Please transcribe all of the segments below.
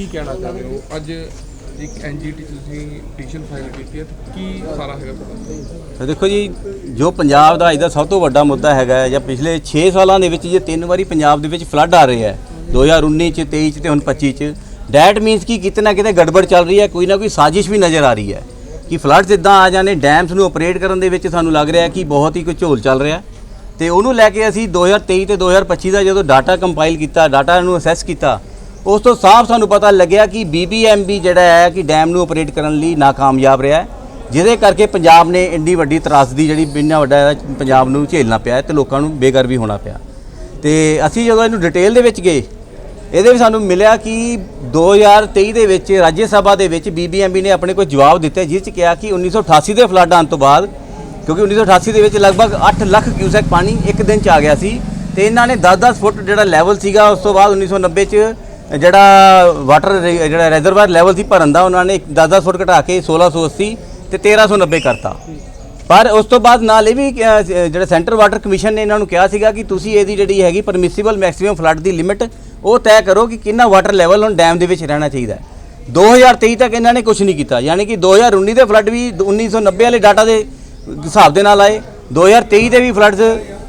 ਕੀ ਕਹਿਣਾ ਚਾਹੁੰਦੇ ਹੋ? ਅੱਜ ਇੱਕ ਐਨਜੀਟੀ ਤੁਸੀਂ ਪਟੀਸ਼ਨ ਫਾਈਲ ਕੀਤੀ ਹੈ ਕੀ ਸਾਰਾ ਹੈਗਾ ਤੁਹਾਡਾ? ਦੇਖੋ ਜੀ, ਜੋ ਪੰਜਾਬ ਦਾ ਅੱਜ ਦਾ ਸਭ ਤੋਂ ਵੱਡਾ ਮੁੱਦਾ ਹੈਗਾ ਜਾਂ ਪਿਛਲੇ 6 ਸਾਲਾਂ ਦੇ ਵਿੱਚ ਜੇ ਤਿੰਨ ਵਾਰੀ ਪੰਜਾਬ ਦੇ ਵਿੱਚ ਫਲੱਡ ਆ ਰਹੇ ਹੈ 2019 ਚ 23 ਚ ਤੇ ਹੁਣ 25 ਚ ਡੈਟ ਮੀਨਸ ਕਿ ਕਿਤੇ ਨਾ ਕਿਤੇ ਗੜਬੜ ਚੱਲ ਰਹੀ ਹੈ, ਕੋਈ ਨਾ ਕੋਈ ਸਾਜ਼ਿਸ਼ ਵੀ ਨਜ਼ਰ ਆ ਰਹੀ ਹੈ। ਕਿ ਫਲੱਡਸ ਇਦਾਂ ਆ ਜਾਣੇ ਡੈਮਸ ਨੂੰ ਆਪਰੇਟ ਕਰਨ ਦੇ ਵਿੱਚ ਸਾਨੂੰ ਲੱਗ ਰਿਹਾ ਕਿ ਬਹੁਤ ਹੀ ਕੋਈ ਝੋਲ ਚੱਲ ਰਿਹਾ ਤੇ ਉਹਨੂੰ ਲੈ ਕੇ ਅਸੀਂ 2023 ਤੇ 2025 ਦਾ ਜਦੋਂ ਡਾਟਾ ਕੰਪਾਈਲ ਕੀਤਾ ਡਾਟਾ ਨੂੰ ਅਸੈਸ ਕੀਤਾ ਉਸ ਤੋਂ ਸਾਫ਼ ਸਾਨੂੰ ਪਤਾ ਲੱਗਿਆ ਕਿ BBMB ਜਿਹੜਾ ਹੈ ਕਿ ਡੈਮ ਨੂੰ ਆਪਰੇਟ ਕਰਨ ਲਈ ਨਾਕਾਮਯਾਬ ਰਿਹਾ ਜਿਹਦੇ ਕਰਕੇ ਪੰਜਾਬ ਨੇ ਇੰਨੀ ਵੱਡੀ ਤਰਾਸਦੀ ਜਿਹੜੀ ਇੰਨਾ ਵੱਡਾ ਪੰਜਾਬ ਨੂੰ ਝੇਲਣਾ ਪਿਆ ਹੈ ਤੇ ਲੋਕਾਂ ਨੂੰ ਬੇਘਰ ਵੀ ਹੋਣਾ ਪਿਆ। ਤੇ ਅਸੀਂ ਜਦੋਂ ਇਹਨੂੰ ਡਿਟੇਲ ਦੇ ਵਿੱਚ ਗਏ, ਇਹਦੇ ਵਿੱਚ ਸਾਨੂੰ ਮਿਲਿਆ ਕਿ 2023 ਦੇ ਵਿੱਚ ਰਾਜ ਸਭਾ ਦੇ ਵਿੱਚ BBMB ਨੇ ਆਪਣੇ ਕੋਈ ਜਵਾਬ ਦਿੱਤਾ, ਜਿਸ 'ਚ ਕਿਹਾ ਕਿ 1988 ਦੇ ਫਲੱਡ ਆਉਣ ਤੋਂ ਬਾਅਦ, ਕਿਉਂਕਿ 1988 ਦੇ ਵਿੱਚ ਲਗਭਗ 8 ਲੱਖ ਕਿਊਸੈਕ ਪਾਣੀ ਇੱਕ ਦਿਨ 'ਚ ਆ ਗਿਆ ਸੀ ਤੇ ਇਹਨਾਂ ਨੇ 10-10 ਫੁੱਟ ਜਿਹੜਾ ਲੈਵਲ ਸੀਗਾ, ਉਸ ਤੋਂ ਬਾਅਦ 1990 'ਚ ਜਿਹੜਾ ਵਾਟਰ ਜਿਹੜਾ ਰਿਜ਼ਰਵਾਇਰ ਲੈਵਲ ਸੀ ਭਰਨ ਦਾ ਉਹਨਾਂ ਨੇ 10-10 ਫੁੱਟ ਘਟਾ ਕੇ 1680 ਤੇ 1390 ਕਰਤਾ। ਪਰ ਉਸ ਤੋਂ ਬਾਅਦ ਨਾਲ ਇਹ ਵੀ ਅਹ, ਜਿਹੜਾ ਸੈਂਟਰ ਵਾਟਰ ਕਮਿਸ਼ਨ ਨੇ ਇਹਨਾਂ ਨੂੰ ਕਿਹਾ ਸੀਗਾ ਕਿ ਤੁਸੀਂ ਇਹਦੀ ਜਿਹੜੀ ਹੈਗੀ ਪਰਮਿਸਿਬਲ ਮੈਕਸਿਮਮ ਫਲੱਡ ਦੀ ਲਿਮਿਟ ਉਹ ਤੈਅ ਕਰੋ ਕਿ ਕਿੰਨਾ ਵਾਟਰ ਲੈਵਲ ਹੁਣ ਡੈਮ ਦੇ ਵਿੱਚ ਰਹਿਣਾ ਚਾਹੀਦਾ ਹੈ। 2023 ਤੱਕ ਇਹਨਾਂ ਨੇ ਕੁਝ ਨਹੀਂ ਕੀਤਾ। ਯਾਨੀ ਕਿ 2019 ਦੇ ਫਲੱਡ ਵੀ 1990 ਵਾਲੇ ਡਾਟਾ ਦੇ ਹਿਸਾਬ ਦੇ ਨਾਲ ਆਏ। 2023 ਦੇ ਵੀ ਫਲੱਡਸ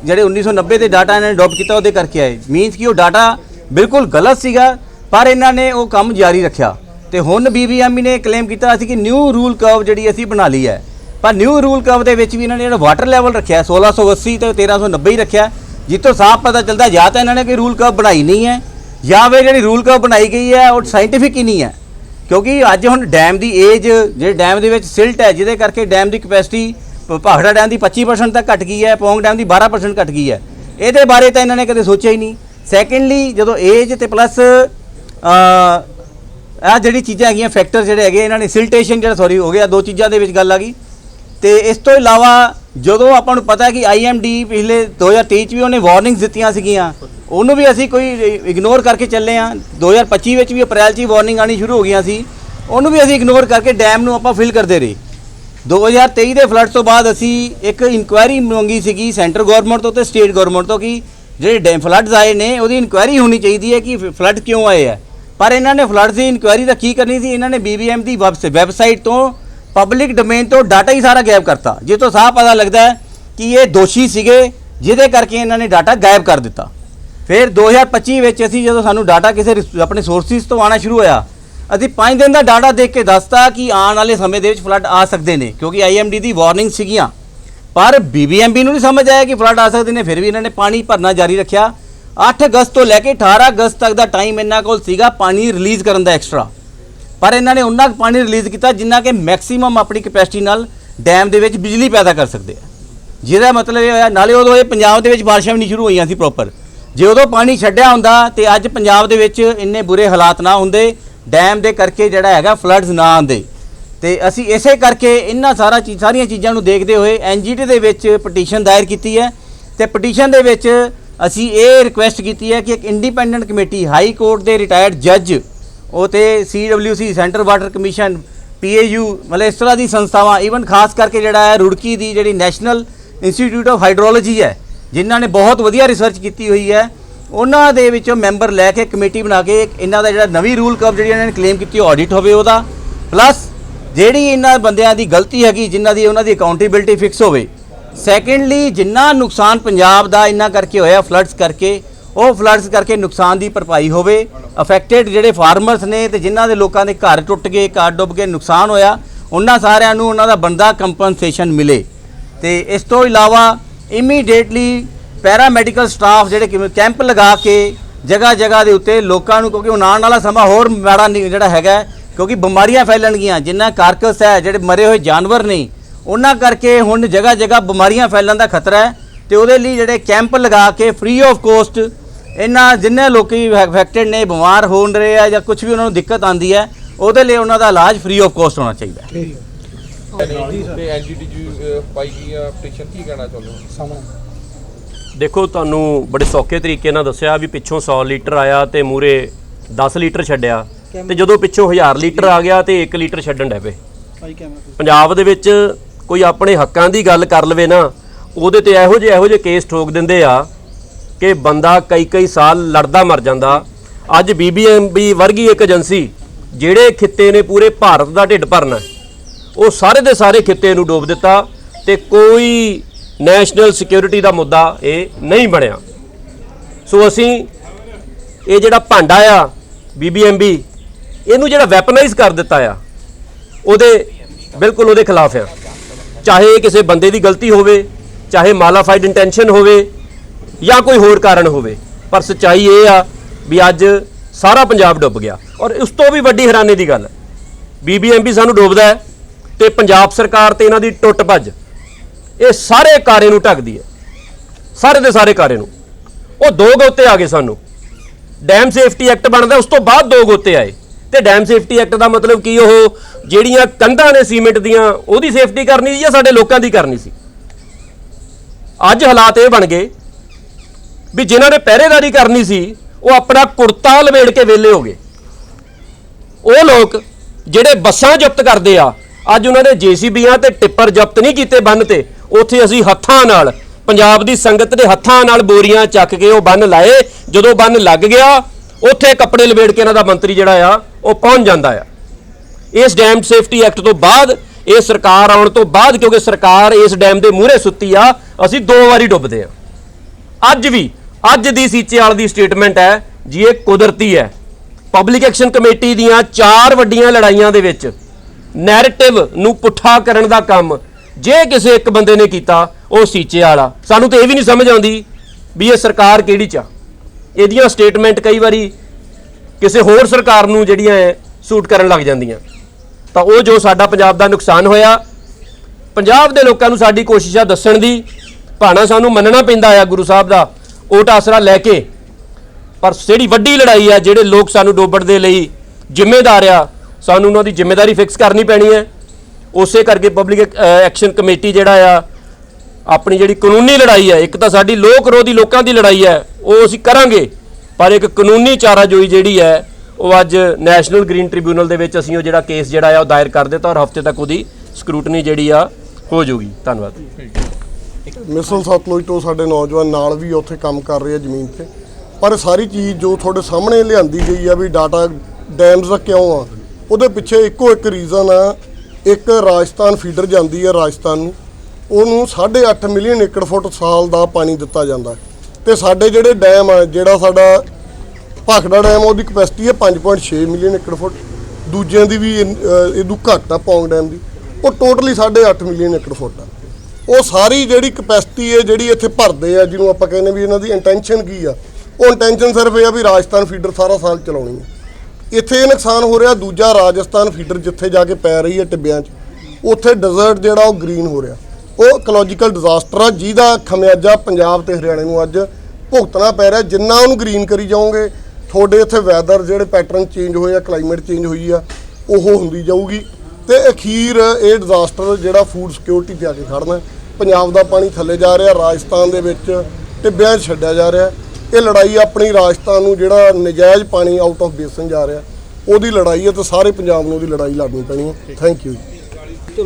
ਜਿਹੜੇ 1990 ਦੇ ਡਾਟਾ ਇਹਨਾਂ ਨੇ ਅਡਾਪਟ ਕੀਤਾ ਉਹਦੇ ਕਰਕੇ ਆਏ। ਮੀਨਸ ਕਿ ਉਹ ਡਾਟਾ ਬਿਲਕੁਲ ਗਲਤ ਸੀਗਾ। ਪਰ ਇਹਨਾਂ ਨੇ ਉਹ ਕੰਮ ਜਾਰੀ ਰੱਖਿਆ। ਤੇ ਹੁਣ ਬੀਬੀਐਮਈ ਨੇ ਕਲੇਮ ਕੀਤਾ ਸੀ ਕਿ ਨਿਊ ਰੂਲ ਕਰਵ ਜਿਹੜੀ ਅਸੀਂ ਬਣਾ ਲਈ ਹੈ। ਪਰ ਨਿਊ ਰੂਲ ਕਰਵ ਦੇ ਵਿੱਚ ਵੀ ਇਹਨਾਂ ਨੇ ਜਿਹੜਾ ਵਾਟਰ ਲੈਵਲ ਰੱਖਿਆ 1680 ਤੇ 1390 ਹੀ ਰੱਖਿਆ। ਜਿੱਥੋਂ ਸਾਫ਼ ਪਤਾ ਚੱਲਦਾ ਜਾਂ ਤਾਂ ਇਹਨਾਂ ਨੇ ਕੋਈ ਰੂਲ ਕਰਵ ਬਣਾਈ ਨਹੀਂ ਹੈ, ਜਾਂ ਫਿਰ ਜਿਹੜੀ ਰੂਲ ਕਰਵ ਬਣਾਈ ਗਈ ਹੈ, ਉਹ ਸਾਇੰਟੀਫਿਕ ਹੀ ਨਹੀਂ ਹੈ। ਕਿਉਂਕਿ ਅੱਜ ਹੁਣ ਡੈਮ ਦੀ ਏਜ ਜਿਹੜੇ ਡੈਮ ਦੇ ਵਿੱਚ ਸਿਲਟ ਹੈ, ਜਿਹਦੇ ਕਰਕੇ ਡੈਮ ਦੀ ਕਪੈਸਿਟੀ ਭਾਖੜਾ ਡੈਮ ਦੀ 25% ਤੱਕ ਘਟ ਗਈ ਹੈ, ਪੌਂਗ ਡੈਮ ਦੀ 12% ਘਟ ਗਈ ਹੈ। ਇਹਦੇ ਬਾਰੇ ਤਾਂ ਇਹਨਾਂ ਨੇ ਕਦੇ ਸੋਚਿਆ ਹੀ ਨਹੀਂ। ਸੈਕੰਡਲੀ ਜਦੋਂ ਏਜ ਤੇ ਪਲੱਸ ਆ ਜਿਹੜੀ ਚੀਜ਼ਾਂ ਹੈਗੀਆਂ ਫੈਕਟਰ ਜਿਹੜੇ ਹੈਗੇ, ਇਹਨਾਂ ਨੇ ਸਿਲਟੇਸ਼ਨ ਜਿਹੜਾ ਸੌਰੀ ਹੋ ਗਿਆ, ਦੋ ਚੀਜ਼ਾਂ ਦੇ ਵਿੱਚ ਗੱਲ ਆ ਗਈ। ਤੇ ਇਸ ਤੋਂ ਇਲਾਵਾ ਜਦੋਂ ਆਪਾਂ ਨੂੰ ਪਤਾ ਹੈ ਕਿ ਆਈਐਮਡੀ ਪਿਛਲੇ 2023 ਚ ਵੀ ਉਹਨੇ ਵਾਰਨਿੰਗਸ ਦਿੱਤੀਆਂ ਸੀਗੀਆਂ, ਉਹਨੂੰ ਵੀ ਅਸੀਂ ਕੋਈ ਇਗਨੋਰ ਕਰਕੇ ਚੱਲੇ ਆ 2025 ਵਿੱਚ ਵੀ ਅਪ੍ਰੈਲ 'ਚ ਹੀ ਵਾਰਨਿੰਗ ਆਣੀ ਸ਼ੁਰੂ ਹੋ ਗਈਆਂ ਸੀ। ਉਹਨੂੰ ਵੀ ਅਸੀਂ ਇਗਨੋਰ ਕਰਕੇ ਡੈਮ ਨੂੰ ਆਪਾਂ ਫਿਲ ਕਰਦੇ ਰਹੇ। 2023 ਦੇ ਫਲੱਡ ਤੋਂ ਬਾਅਦ ਅਸੀਂ ਇੱਕ ਇਨਕੁਆਇਰੀ ਮੰਗੀ ਸੀਗੀ ਸੈਂਟਰ ਗਵਰਨਮੈਂਟ ਤੋਂ ਤੇ ਸਟੇਟ ਗਵਰਨਮੈਂਟ ਤੋਂ ਕਿ ਜਿਹੜੇ ਡੈਮ ਫਲੱਡਸ ਆਏ ਨੇ, ਉਹਦੀ ਇਨਕੁਆਇਰੀ ਹੋਣੀ ਚਾਹੀਦੀ ਹੈ ਕਿ ਫਲੱਡ ਕਿਉਂ ਆਏ ਆ। ਪਰ ਇਹਨਾਂ ਨੇ ਫਲੱਡ ਦੀ ਇਨਕੁਆਇਰੀ ਤਾਂ ਕੀ ਕਰਨੀ ਸੀ? ਇਹਨਾਂ ਨੇ ਬੀਬੀਐਮ ਦੀ ਵੈਬਸਾਈਟ ਤੋਂ ਪਬਲਿਕ ਡੋਮੇਨ ਤੋਂ ਡਾਟਾ ਹੀ ਸਾਰਾ ਗਾਇਬ ਕਰਤਾ। ਜਿਸ ਤੋਂ ਸਾਫ਼ ਪਤਾ ਲੱਗਦਾ ਹੈ ਕਿ ਇਹ ਦੋਸ਼ੀ ਸੀਗੇ, ਜਿਹਦੇ ਕਰਕੇ ਇਹਨਾਂ ਨੇ ਡਾਟਾ ਗਾਇਬ ਕਰ ਦਿੱਤਾ। ਫਿਰ 2025 ਵਿੱਚ ਅਸੀਂ ਜਦੋਂ ਸਾਨੂੰ ਡਾਟਾ ਕਿਸੇ ਆਪਣੇ ਸੋਰਸਿਸ ਤੋਂ ਆਉਣਾ ਸ਼ੁਰੂ ਹੋਇਆ, ਅਸੀਂ 5 ਦਿਨ ਦਾ ਡਾਟਾ ਦੇਖ ਕੇ ਦੱਸਤਾ ਕਿ ਆਉਣ ਵਾਲੇ ਸਮੇਂ ਦੇ ਵਿੱਚ ਫਲੱਡ ਆ ਸਕਦੇ ਨੇ, ਕਿਉਂਕਿ ਆਈਐਮਡੀ ਦੀ ਵਾਰਨਿੰਗ ਸੀਗੀਆਂ। ਪਰ ਬੀਬੀਐਮਬੀ ਨੂੰ ਨਹੀਂ ਸਮਝ ਆਇਆ ਕਿ ਫਲੱਡ ਆ ਸਕਦੇ ਨੇ, ਫਿਰ ਵੀ ਇਹਨਾਂ ਨੇ ਪਾਣੀ ਭਰਨਾ ਜਾਰੀ ਰੱਖਿਆ। 8 ਅਗਸਤ ਤੋਂ ਲੈ ਕੇ 18 ਅਗਸਤ ਤੱਕ ਦਾ ਟਾਈਮ ਇਹਨਾਂ ਕੋਲ ਸੀਗਾ ਪਾਣੀ ਰਿਲੀਜ਼ ਕਰਨ ਦਾ ਐਕਸਟਰਾ ਪਰ ਇਹਨਾਂ ਨੇ ਉਨਾ ਕੁ ਪਾਣੀ ਰਿਲੀਜ਼ ਕੀਤਾ ਜਿੰਨਾ ਕਿ ਮੈਕਸਿਮਮ ਆਪਣੀ ਕੈਪੈਸਿਟੀ ਨਾਲ ਡੈਮ ਦੇ ਵਿੱਚ ਬਿਜਲੀ ਪੈਦਾ ਕਰ ਸਕਦੇ ਆ। ਜਿਹਦਾ ਮਤਲਬ ਇਹ ਹੋਇਆ, ਨਾਲੇ ਉਦੋਂ ਇਹ ਪੰਜਾਬ ਦੇ ਵਿੱਚ ਬਾਰਿਸ਼ਾਂ ਵੀ ਨਹੀਂ ਸ਼ੁਰੂ ਹੋਈਆਂ ਸੀ ਪ੍ਰੋਪਰ ਜੇ ਉਦੋਂ ਪਾਣੀ ਛੱਡਿਆ ਹੁੰਦਾ ਤੇ ਅੱਜ ਪੰਜਾਬ ਦੇ ਵਿੱਚ ਇੰਨੇ ਬੁਰੇ ਹਾਲਾਤ ਨਾ ਹੁੰਦੇ ਡੈਮ ਦੇ ਕਰਕੇ ਜਿਹੜਾ ਹੈਗਾ ਫਲੱਡਸ ਨਾ ਆਉਂਦੇ। ਤੇ ਅਸੀਂ ਇਸੇ ਕਰਕੇ ਇਹਨਾਂ ਸਾਰਾ ਚੀਜ਼ ਸਾਰੀਆਂ ਚੀਜ਼ਾਂ ਨੂੰ ਦੇਖਦੇ ਹੋਏ ਐਨਜੀਟੀ ਦੇ ਵਿੱਚ ਪਟੀਸ਼ਨ ਦਾਇਰ ਕੀਤੀ ਹੈ। ਤੇ ਪਟੀਸ਼ਨ ਦੇ ਵਿੱਚ ਅਸੀਂ ਇਹ ਰਿਕੁਐਸਟ ਕੀਤੀ ਹੈ ਕਿ ਇੱਕ ਇੰਡੀਪੈਂਡੈਂਟ ਕਮੇਟੀ ਹਾਈ ਕੋਰਟ ਦੇ ਰਿਟਾਇਰਡ ਜੱਜ ਉਹ ਤੇ CWC centre water commission PAU ਮਤਲਬ ਇਸ ਤਰ੍ਹਾਂ ਦੀ ਸੰਸਥਾਵਾਂ ਈਵਨ ਖਾਸ ਕਰਕੇ ਜਿਹੜਾ ਹੈ ਰੁੜਕੀ ਦੀ ਜਿਹੜੀ ਨੈਸ਼ਨਲ ਇੰਸਟੀਚਿਊਟ ਆਫ ਹਾਈਡਰੋਲੋਜੀ ਹੈ, ਜਿਨ੍ਹਾਂ ਨੇ ਬਹੁਤ ਵਧੀਆ ਰਿਸਰਚ ਕੀਤੀ ਹੋਈ ਹੈ, ਉਹਨਾਂ ਦੇ ਵਿੱਚੋਂ ਮੈਂਬਰ ਲੈ ਕੇ ਕਮੇਟੀ ਬਣਾ ਕੇ ਇਹਨਾਂ ਦਾ ਜਿਹੜਾ ਨਵੀਂ ਰੂਲ ਕਵ ਜਿਹੜੀ ਇਹਨਾਂ ਨੇ ਕਲੇਮ ਕੀਤੀ ਆਡਿਟ ਹੋਵੇ ਉਹਦਾ। ਪਲੱਸ ਜਿਹੜੀ ਇਹਨਾਂ ਬੰਦਿਆਂ ਦੀ ਗਲਤੀ ਹੈਗੀ, ਜਿਨ੍ਹਾਂ ਦੀ ਉਹਨਾਂ ਦੀ ਅਕਾਊਂਟੇਬਿਲਟੀ ਫਿਕਸ ਹੋਵੇ ਸੈਕੰਡਲੀ ਜਿੰਨਾ ਨੁਕਸਾਨ ਪੰਜਾਬ ਦਾ ਇੰਨਾ ਕਰਕੇ ਹੋਇਆ ਫਲੱਡਸ ਕਰਕੇ, ਉਹ ਫਲੱਡਸ ਕਰਕੇ ਨੁਕਸਾਨ ਦੀ ਭਰਪਾਈ ਹੋਵੇ ਅਫੈਕਟਡ ਜਿਹੜੇ ਫਾਰਮਰਸ ਨੇ ਤੇ ਜਿਨ੍ਹਾਂ ਦੇ ਲੋਕਾਂ ਦੇ ਘਰ ਟੁੱਟ ਗਏ, ਘਰ ਡੁੱਬ ਗਏ, ਨੁਕਸਾਨ ਹੋਇਆ, ਉਹਨਾਂ ਸਾਰਿਆਂ ਨੂੰ ਉਹਨਾਂ ਦਾ ਬੰਦਾ ਕੰਪਨਸੇਸ਼ਨ ਮਿਲੇ। ਤੇ ਇਸ ਤੋਂ ਇਲਾਵਾ ਇਮੀਡੀਏਟਲੀ ਪੈਰਾਮੈਡੀਕਲ ਸਟਾਫ ਜਿਹੜੇ ਕਿ ਕੈਂਪ ਲਗਾ ਕੇ ਜਗ੍ਹਾ ਜਗ੍ਹਾ ਦੇ ਉੱਤੇ ਲੋਕਾਂ ਨੂੰ, ਕਿਉਂਕਿ ਹੁਣ ਆਉਣ ਵਾਲਾ ਸਮਾਂ ਹੋਰ ਮਾੜਾ ਨਹੀਂ ਜਿਹੜਾ ਹੈਗਾ, ਕਿਉਂਕਿ ਬਿਮਾਰੀਆਂ ਫੈਲਣਗੀਆਂ, ਜਿੰਨਾ ਕਾਰਕਸ ਹੈ, ਜਿਹੜੇ ਮਰੇ ਹੋਏ ਜਾਨਵਰ ਨੇ ਉਹਨਾਂ ਕਰਕੇ ਹੁਣ ਜਗ੍ਹਾ ਜਗ੍ਹਾ ਬਿਮਾਰੀਆਂ ਫੈਲਣ ਦਾ ਖਤਰਾ ਹੈ ਤੇ ਉਹਦੇ ਲਈ ਜਿਹੜੇ ਕੈਂਪ ਲਗਾ ਕੇ ਫ੍ਰੀ ਆਫ ਕੋਸਟ ਇਹਨਾਂ ਜਿੰਨੇ ਲੋਕੀ ਅਫੈਕਟਡ ਨੇ ਬਿਮਾਰ ਹੋਣ ਰਹੇ ਆ ਜਾਂ ਕੁਝ ਵੀ ਉਹਨਾਂ ਨੂੰ ਦਿੱਕਤ ਆਂਦੀ ਹੈ ਉਹਦੇ ਲਈ ਉਹਨਾਂ ਦਾ ਇਲਾਜ ਫ੍ਰੀ ਆਫ ਕੋਸਟ ਹੋਣਾ ਚਾਹੀਦਾ ਹੈ। ਤੇ ਐਨਜੀਟੀ ਜੀ ਅਹ, ਪਾਈ ਗਈ ਆ ਪਟੀਸ਼ਨ ਕੀ ਕਹਿਣਾ ਚਾਹੁੰਦੇ ਹੋ? ਦੇਖੋ ਤੁਹਾਨੂੰ ਬੜੇ ਸੌਖੇ ਤਰੀਕੇ ਨਾਲ ਦੱਸਿਆ ਵੀ ਪਿੱਛੋਂ 100 ਲੀਟਰ ਆਇਆ ਤੇ ਮੂਰੇ 10 ਲੀਟਰ ਛੱਡਿਆ ਤੇ ਜਦੋਂ ਪਿੱਛੋਂ 1000 ਲੀਟਰ ਆ ਗਿਆ ਤੇ 1 ਲੀਟਰ ਛੱਡਣ ਡੈ ਪਏ। ਪੰਜਾਬ ਦੇ ਵਿੱਚ ਕੋਈ ਆਪਣੇ ਹੱਕਾਂ ਦੀ ਗੱਲ ਕਰ ਲਵੇ ਨਾ, ਉਹਦੇ ਤੇ ਇਹੋ ਜਿਹੇ ਇਹੋ ਜਿਹੇ ਕੇਸ ਠੋਕ ਦਿੰਦੇ ਆ ਕਿ ਬੰਦਾ ਕਈ ਕਈ ਸਾਲ ਲੜਦਾ ਮਰ ਜਾਂਦਾ। ਅੱਜ ਬੀਬੀਐਮਬੀ ਵਰਗੀ ਇੱਕ ਏਜੰਸੀ, ਜਿਹੜੇ ਖਿੱਤੇ ਨੇ ਪੂਰੇ ਭਾਰਤ ਦਾ ਢਿੱਡ ਭਰਨਾ, ਉਹ ਸਾਰੇ ਦੇ ਸਾਰੇ ਖਿੱਤੇ ਨੂੰ ਡੋਬ ਦਿੱਤਾ ਤੇ ਕੋਈ ਨੈਸ਼ਨਲ ਸਿਕਿਉਰਿਟੀ ਦਾ ਮੁੱਦਾ ਇਹ ਨਹੀਂ ਬਣਿਆ। ਸੋ ਅਸੀਂ ਇਹ ਜਿਹੜਾ ਭਾਂਡਾ ਆ ਬੀਬੀਐਮਬੀ ਇਹਨੂੰ ਜਿਹੜਾ ਵੈਪਨਾਈਜ਼ ਕਰ ਦਿੱਤਾ ਆ, ਉਹਦੇ ਬਿਲਕੁਲ ਉਹਦੇ ਖਿਲਾਫ ਆ। ਚਾਹੇ ਕਿਸੇ ਬੰਦੇ ਦੀ ਗਲਤੀ ਹੋਵੇ, ਚਾਹੇ ਮਾਲਾਫਾਈਡ ਇੰਟੈਂਸ਼ਨ ਹੋਵੇ ਜਾਂ ਕੋਈ ਹੋਰ ਕਾਰਨ ਹੋਵੇ, ਪਰ ਸੱਚਾਈ ਇਹ ਆ ਵੀ ਅੱਜ ਸਾਰਾ ਪੰਜਾਬ ਡੁੱਬ ਗਿਆ। ਔਰ ਉਸ ਤੋਂ ਵੀ ਵੱਡੀ ਹੈਰਾਨੀ ਦੀ ਗੱਲ ਬੀਬੀਐਮਬੀ ਸਾਨੂੰ ਡੋਬਦਾ ਹੈ ਤੇ ਪੰਜਾਬ ਸਰਕਾਰ ਤੇ ਇਹਨਾਂ ਦੀ ਟੁੱਟ ਭੱਜ। ਇਹ ਸਾਰੇ ਕਾਰੇ ਨੂੰ ਢੱਕਦੀ ਹੈ, ਸਾਰੇ ਦੇ ਸਾਰੇ ਕਾਰੇ ਨੂੰ। ਉਹ ਦੋ ਗੋਤੇ ਆ ਗਏ ਸਾਨੂੰ। ਡੈਮ ਸੇਫਟੀ ਐਕਟ ਬਣਦਾ, ਉਸ ਤੋਂ ਬਾਅਦ ਦੋ ਗੋਤੇ ਆਏ। ਤੇ ਡੈਮ ਸੇਫਟੀ ਐਕਟ ਦਾ ਮਤਲਬ ਕੀ ਉਹ ਜਿਹੜੀਆਂ ਕੰਧਾਂ ਨੇ ਸੀਮੈਂਟ ਦੀਆਂ, ਉਹਦੀ ਸੇਫਟੀ ਕਰਨੀ ਸੀ ਜਾਂ ਸਾਡੇ ਲੋਕਾਂ ਦੀ ਕਰਨੀ ਸੀ? ਅੱਜ ਹਾਲਾਤ ਇਹ ਬਣ ਗਏ ਵੀ ਜਿਨ੍ਹਾਂ ਨੇ ਪਹਿਰੇਦਾਰੀ ਕਰਨੀ ਸੀ, ਉਹ ਆਪਣਾ ਕੁੜਤਾ ਲਵੇੜ ਕੇ ਵਿਹਲੇ ਹੋ ਗਏ। ਉਹ ਲੋਕ ਜਿਹੜੇ ਬੱਸਾਂ ਜ਼ਬਤ ਕਰਦੇ ਆ, ਅੱਜ ਉਹਨਾਂ ਨੇ ਜੀਸੀਬੀਆਂ ਤੇ ਟਿੱਪਰ ਜ਼ਬਤ ਨਹੀਂ ਕੀਤੇ ਬੰਨ ਤੇ, ਉੱਥੇ ਅਸੀਂ ਹੱਥਾਂ ਨਾਲ, ਪੰਜਾਬ ਦੀ ਸੰਗਤ ਦੇ ਹੱਥਾਂ ਨਾਲ ਬੋਰੀਆਂ ਚੱਕ ਕੇ ਉਹ ਬੰਨ ਲਾਏ। ਜਦੋਂ ਬੰਨ ਲੱਗ ਗਿਆ, ਉੱਥੇ ਕੱਪੜੇ ਲਵੇੜ ਕੇ ਇਹਨਾਂ ਦਾ ਮੰਤਰੀ ਜਿਹੜਾ ਆ ਉਹ ਪਹੁੰਚ ਜਾਂਦਾ ਆ। ਇਸ ਡੈਮ ਸੇਫਟੀ ਐਕਟ ਤੋਂ ਬਾਅਦ, ਇਹ ਸਰਕਾਰ ਆਉਣ ਤੋਂ ਬਾਅਦ, ਕਿਉਂਕਿ ਸਰਕਾਰ ਇਸ ਡੈਮ ਦੇ ਮੂਹਰੇ ਸੁੱਤੀ ਆ, ਅਸੀਂ ਦੋ ਵਾਰੀ ਡੁੱਬਦੇ ਆ। ਅੱਜ ਵੀ, ਅੱਜ ਦੀ ਸੀਚੇਵਾਲ ਦੀ ਸਟੇਟਮੈਂਟ ਹੈ, ਜੀ ਇਹ ਕੁਦਰਤੀ ਹੈ। ਪਬਲਿਕ ਐਕਸ਼ਨ ਕਮੇਟੀ ਦੀਆਂ ਚਾਰ ਵੱਡੀਆਂ ਲੜਾਈਆਂ ਦੇ ਵਿੱਚ ਨੈਰੇਟਿਵ ਨੂੰ ਪੁੱਠਾ ਕਰਨ ਦਾ ਕੰਮ, ਜੇ ਕਿਸੇ ਇੱਕ ਬੰਦੇ ਨੇ ਕੀਤਾ, ਉਹ ਸੀਚੇ ਵਾਲਾ ਸਾਨੂੰ ਤਾਂ ਇਹ ਵੀ ਨਹੀਂ ਸਮਝ ਆਉਂਦੀ ਵੀ ਇਹ ਸਰਕਾਰ ਕਿਹੜੀ ਚ ਆ। ਇਹਦੀਆਂ ਸਟੇਟਮੈਂਟ ਕਈ ਵਾਰੀ ਕਿਸੇ ਹੋਰ ਸਰਕਾਰ ਨੂੰ ਜਿਹੜੀਆਂ ਐ ਸੂਟ ਕਰਨ ਲੱਗ ਜਾਂਦੀਆਂ। ਤਾਂ ਉਹ ਜੋ ਸਾਡਾ ਪੰਜਾਬ ਦਾ ਨੁਕਸਾਨ ਹੋਇਆ, ਪੰਜਾਬ ਦੇ ਲੋਕਾਂ ਨੂੰ ਸਾਡੀ ਕੋਸ਼ਿਸ਼ ਆ ਦੱਸਣ ਦੀ ਭਾਣਾ ਸਾਨੂੰ ਮੰਨਣਾ ਪੈਂਦਾ ਆ ਗੁਰੂ ਸਾਹਿਬ ਦਾ, ਓਟ ਆਸਰਾ ਲੈ ਕੇ। ਪਰ ਜਿਹੜੀ ਵੱਡੀ ਲੜਾਈ ਆ, ਜਿਹੜੇ ਲੋਕ ਸਾਨੂੰ ਡੋਬਣ ਦੇ ਲਈ ਜ਼ਿੰਮੇਦਾਰ ਆ, ਸਾਨੂੰ ਉਹਨਾਂ ਦੀ ਜ਼ਿੰਮੇਵਾਰੀ ਫਿਕਸ ਕਰਨੀ ਪੈਣੀ ਹੈ। ਉਸੇ ਕਰਕੇ ਪਬਲਿਕ ਐਕਸ਼ਨ ਕਮੇਟੀ ਜਿਹੜਾ ਆ, ਆਪਣੀ ਜਿਹੜੀ ਕਾਨੂੰਨੀ ਲੜਾਈ ਹੈ ਇੱਕ ਤਾਂ ਸਾਡੀ ਲੋਕ ਵਿਰੋਧੀ ਲੋਕਾਂ ਦੀ ਲੜਾਈ ਹੈ ਉਹ ਅਸੀਂ ਕਰਾਂਗੇ। ਪਰ ਇੱਕ ਕਾਨੂੰਨੀ ਚਾਰਾਜੋਈ ਜਿਹੜੀ ਹੈ, ਉਹ ਅੱਜ ਨੈਸ਼ਨਲ ਗ੍ਰੀਨ ਟ੍ਰਿਬਿਊਨਲ ਦੇ ਵਿੱਚ ਅਸੀਂ ਉਹ ਜਿਹੜਾ ਕੇਸ ਜਿਹੜਾ ਆ, ਉਹ ਦਾਇਰ ਕਰ ਦਿੱਤਾ ਔਰ ਹਫ਼ਤੇ ਤੱਕ ਉਹਦੀ ਸਕਰੂਟਨੀ ਜਿਹੜੀ ਆ, ਹੋ ਜਾਊਗੀ। ਧੰਨਵਾਦ। ਮਿਸਲ ਸਤਲੁਜ ਤੋਂ ਸਾਡੇ ਨੌਜਵਾਨ ਨਾਲ ਵੀ ਉੱਥੇ ਕੰਮ ਕਰ ਰਹੇ ਆ ਜ਼ਮੀਨ ਤੇ। ਪਰ ਸਾਰੀ ਚੀਜ਼ ਜੋ ਤੁਹਾਡੇ ਸਾਹਮਣੇ ਲਿਆਂਦੀ ਗਈ ਆ ਵੀ ਡਾਟਾ ਡੈਮਸ ਦਾ ਕਿਉਂ ਆ, ਉਹਦੇ ਪਿੱਛੇ ਇੱਕੋ ਇੱਕ ਰੀਜ਼ਨ ਆ, ਇੱਕ ਰਾਜਸਥਾਨ ਫੀਡਰ ਜਾਂਦੀ ਆ ਰਾਜਸਥਾਨ ਨੂੰ। ਉਹਨੂੰ 8.5 ਮਿਲੀਅਨ ਏਕੜ ਫੁੱਟ ਸਾਲ ਦਾ ਪਾਣੀ ਦਿੱਤਾ ਜਾਂਦਾ ਤੇ ਸਾਡੇ ਜਿਹੜੇ ਡੈਮ ਆ, ਜਿਹੜਾ ਸਾਡਾ ਭਾਖੜਾ ਡੈਮ ਉਹਦੀ ਕਪੈਸਿਟੀ ਹੈ 5.6 ਮਿਲੀਅਨ ਏਕੜ ਫੁੱਟ। ਦੂਜਿਆਂ ਦੀ ਵੀ ਇਨ- ਇਹਦੂ ਘੱਟ ਆ ਪੌਂਗ ਡੈਮ ਦੀ। ਉਹ ਟੋਟਲੀ 8.5 ਮਿਲੀਅਨ ਏਕੜ ਫੁੱਟ ਆ। ਉਹ ਸਾਰੀ ਜਿਹੜੀ ਕਪੈਸਿਟੀ ਹੈ ਜਿਹੜੀ ਇੱਥੇ ਭਰਦੇ ਆ, ਜਿਹਨੂੰ ਆਪਾਂ ਕਹਿੰਦੇ ਵੀ ਇਹਨਾਂ ਦੀ ਇੰਟੈਂਸ਼ਨ ਕੀ ਆ, ਉਹ ਇੰਟੈਂਸ਼ਨ ਸਿਰਫ ਇਹ ਆ ਵੀ ਰਾਜਸਥਾਨ ਫੀਡਰ ਸਾਰਾ ਸਾਲ ਚਲਾਉਣੀ ਹੈ ਇੱਥੇ ਇਹ ਨੁਕਸਾਨ ਹੋ ਰਿਹਾ ਦੂਜਾ ਰਾਜਸਥਾਨ ਫੀਡਰ ਜਿੱਥੇ ਜਾ ਕੇ ਪੈ ਰਹੀ ਹੈ ਟਿੱਬਿਆਂ 'ਚ। ਉੱਥੇ ਡੈਜ਼ਰਟ ਜਿਹੜਾ ਉਹ ਗ੍ਰੀਨ ਹੋ ਰਿਹਾ। ਉਹ ਇਕੋਲੋਜੀਕਲ ਡਿਜ਼ਾਸਟਰ ਆ, ਜਿਹਦਾ ਖਮਿਆਜਾ ਪੰਜਾਬ ਤੇ ਹਰਿਆਣੇ ਨੂੰ ਅੱਜ ਭੁਗਤਣਾ ਪੈ ਰਿਹਾ। ਜਿੰਨਾ ਉਹਨੂੰ ਗ੍ਰੀਨ ਕਰੀ ਜਾਓਗੇ, ਤੁਹਾਡੇ ਇੱਥੇ ਵੈਦਰ ਜਿਹੜੇ ਪੈਟਰਨ ਚੇਂਜ ਹੋਏ ਆ ਕਲਾਈਮੇਟ ਚੇਂਜ ਹੋਈ ਆ, ਉਹ ਹੁੰਦੀ ਜਾਊਗੀ। ਤੇ ਅਖੀਰ ਇਹ ਡਿਜ਼ਾਸਟਰ ਜਿਹੜਾ ਫੂਡ ਸਿਕਿਉਰਿਟੀ ਤੇ ਆ ਕੇ ਖੜਨਾ। ਪੰਜਾਬ ਦਾ ਪਾਣੀ ਥੱਲੇ ਜਾ ਰਿਹਾ, ਰਾਜਸਥਾਨ ਦੇ ਵਿੱਚ ਟਿੱਬਿਆਂ 'ਚ ਛੱਡਿਆ ਜਾ ਰਿਹਾ। ਇਹ ਲੜਾਈ ਆਪਣੀ ਰਾਜਸਥਾਨ ਨੂੰ ਜਿਹੜਾ ਨਜਾਇਜ਼ ਪਾਣੀ ਆਊਟ ਆਫ ਬੇਸਨ ਜਾ ਰਿਹਾ, ਉਹਦੀ ਲੜਾਈ ਹੈ ਤੇ ਸਾਰੇ ਪੰਜਾਬ ਨੂੰ ਉਹਦੀ ਲੜਾਈ ਲੜਨੀ ਪੈਣੀ ਹੈ ਥੈਂਕ ਯੂ